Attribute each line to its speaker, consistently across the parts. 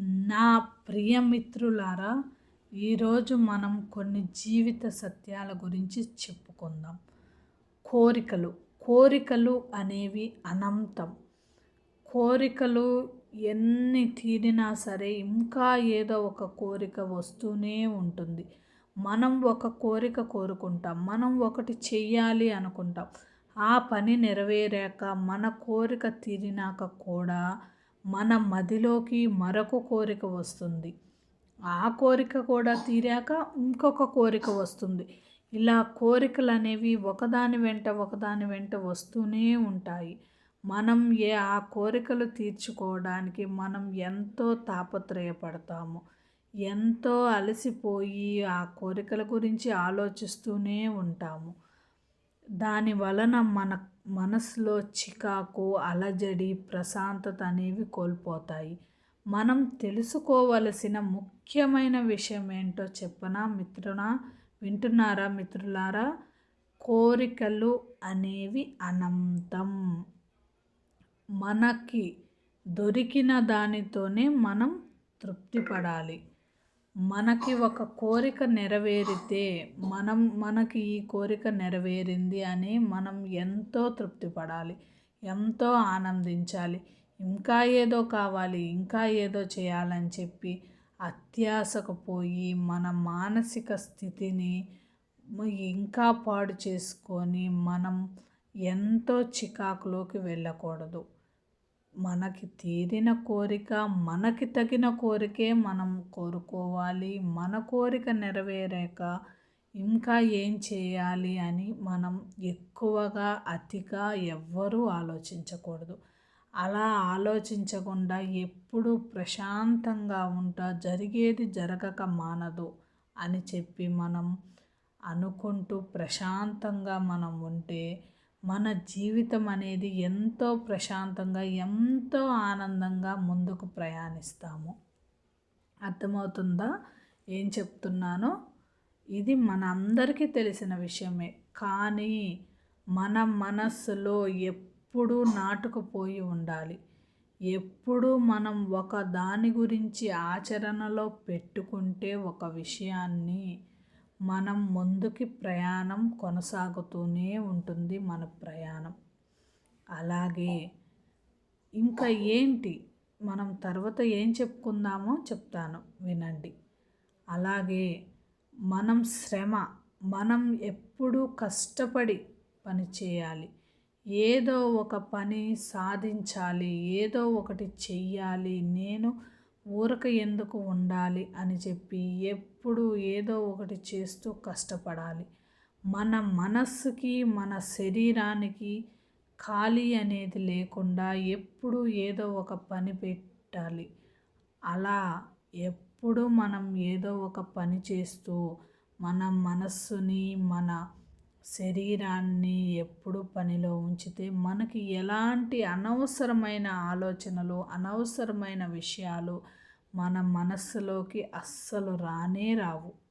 Speaker 1: నా ప్రియమిత్రులారా ఈరోజు మనం కొన్ని జీవిత సత్యాల గురించి చెప్పుకుందాం. కోరికలు. కోరికలు అనేవి అనంతం. కోరికలు ఎన్ని తీరినా సరే ఇంకా ఏదో ఒక కోరిక వస్తూనే ఉంటుంది. మనం ఒక కోరిక కోరుకుంటాం. మనం ఒకటి చెయ్యాలి అనుకుంటాం. ఆ పని నెరవేరాక మన కోరిక తీరినాక కూడా మన మదిలోకి మరొక కోరిక వస్తుంది. ఆ కోరిక కూడా తీరాక ఇంకొక కోరిక వస్తుంది. ఇలా కోరికలు అనేవి ఒకదాని వెంట ఒకదాని వెంట వస్తూనే ఉంటాయి. మనం ఏ ఆ కోరికలు తీర్చుకోవడానికి మనం ఎంతో తాపత్రయపడతాము. ఎంతో అలసిపోయి ఆ కోరికల గురించి ఆలోచిస్తూనే ఉంటాము. దాని వలన మన మనసులో చికాకు అలజడి ప్రశాంతత అనేవి కోల్పోతాయి. మనం తెలుసుకోవలసిన ముఖ్యమైన విషయం ఏంటో చెప్పనా మిత్రునా వింటున్నారా మిత్రులారా? కోరికలు అనేవి అనంతం. మనకి దొరికిన దానితోనే మనం తృప్తి పడాలి మనకి ఒక కోరిక నెరవేరితే మనం మనకి ఈ కోరిక నెరవేరింది అని మనం ఎంతో తృప్తి పడాలి ఎంతో ఆనందించాలి. ఇంకా ఏదో కావాలి ఇంకా ఏదో చేయాలని చెప్పి అత్యాశకు పోయి మన మానసిక స్థితిని ఇంకా పాడు చేసుకొని మనం ఎంతో చికాకులోకి వెళ్ళకూడదు. మనకి తీరిన కోరిక మనకి తగిన కోరికే మనం కోరుకోవాలి. మన కోరిక నెరవేరాక ఇంకా ఏం చేయాలి అని మనం ఎక్కువగా అతిగా ఎవ్వరూ ఆలోచించకూడదు. అలా ఆలోచించకుండా ఎప్పుడు ప్రశాంతంగా ఉంటా జరిగేది జరగక మానదు అని చెప్పి మనం అనుకుంటూ ప్రశాంతంగా మనం ఉంటే మన జీవితం అనేది ఎంతో ప్రశాంతంగా ఎంతో ఆనందంగా ముందుకు ప్రయాణిస్తాము. అర్థమవుతుందా? ఏం చెప్తున్నానో? ఇది మన అందరికీ తెలిసిన విషయమే. కానీ మన మనస్సులో ఎప్పుడూ నాటుకుపోయి ఉండాలి. ఎప్పుడు మనం ఒక దాని గురించి ఆచరణలో పెట్టుకుంటే ఒక విషయాన్ని మనం ముందుకి ప్రయాణం కొనసాగుతూనే ఉంటుంది మన ప్రయాణం. అలాగే ఇంకా ఏంటి? మనం తర్వాత ఏం చెప్పుకుందామో చెప్తాను వినండి. అలాగే మనం శ్రమ మనం ఎప్పుడూ కష్టపడి పని చేయాలి. ఏదో ఒక పని సాధించాలి ఏదో ఒకటి చెయ్యాలి. నేను ఊరక ఎందుకు ఉండాలి అని చెప్పి ఎప్పుడు ఏదో ఒకటి చేస్తూ కష్టపడాలి. మన మనస్సుకి మన శరీరానికి ఖాళీ అనేది లేకుండా ఎప్పుడు ఏదో ఒక పని పెట్టాలి. అలా ఎప్పుడు మనం ఏదో ఒక పని చేస్తూ మన మనస్సుని మన శరీరాన్ని ఎప్పుడు పనిలో ఉంచితే మనకి ఎలాంటి అనవసరమైన ఆలోచనలు అనవసరమైన విషయాలు మన మనస్సులోకి అస్సలు రానే రావు.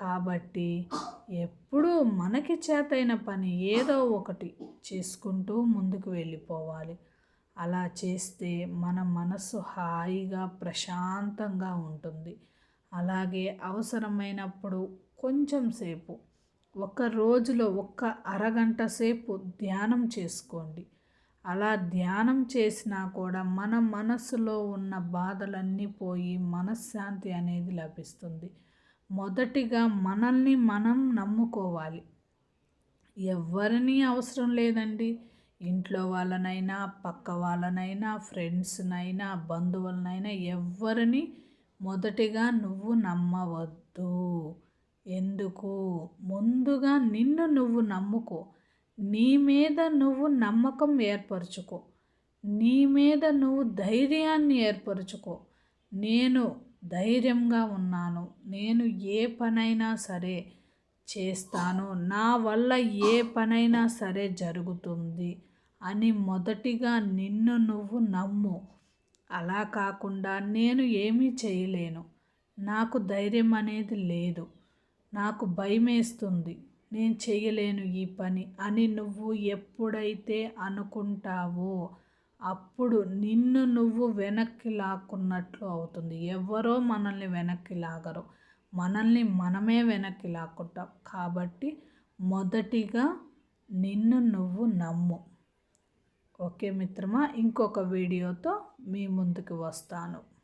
Speaker 1: కాబట్టి ఎప్పుడూ మనకి చేతైన పని ఏదో ఒకటి చేసుకుంటూ ముందుకు వెళ్ళిపోవాలి. అలా చేస్తే మన మనస్సు హాయిగా ప్రశాంతంగా ఉంటుంది. అలాగే అవసరమైనప్పుడు కొంచెం సేపు ఒక రోజులో ఒక్క అరగంట సేపు ధ్యానం చేసుకోండి. అలా ధ్యానం చేసినా కూడా మన మనసులో ఉన్న బాధలన్నీ పోయి మనశ్శాంతి అనేది లభిస్తుంది. మొదటిగా మనల్ని మనం నమ్ముకోవాలి. ఎవరిని అవసరం లేదండి. ఇంట్లో వాళ్ళనైనా పక్క వాళ్ళనైనా ఫ్రెండ్స్నైనా బంధువులనైనా ఎవరిని మొదటిగా నువ్వు నమ్మవద్దు. ఎందుకు? ముందుగా నిన్ను నువ్వు నమ్ముకో. నీ మీద నువ్వు నమ్మకం ఏర్పరచుకో. నీ మీద నువ్వు ధైర్యాన్ని ఏర్పరచుకో. నేను ధైర్యంగా ఉన్నాను. నేను ఏ పనైనా సరే చేస్తాను. నా వల్ల ఏ పనైనా సరే జరుగుతుంది అని మొదటిగా నిన్ను నువ్వు నమ్ము. అలా కాకుండా నేను ఏమీ చేయలేను. నాకు ధైర్యం అనేది లేదు. నాకు భయమేస్తుంది. నేను చేయలేను ఈ పని అని నువ్వు ఎప్పుడైతే అనుకుంటావో అప్పుడు నిన్ను నువ్వు వెనక్కి లాక్కున్నట్లు అవుతుంది. ఎవరో మనల్ని వెనక్కి లాగరు. మనల్ని మనమే వెనక్కి లాక్కుంటాం. కాబట్టి మొదటిగా నిన్ను నువ్వు నమ్ము. ఓకే మిత్రమా? ఇంకొక వీడియోతో మీ ముందుకు వస్తాను.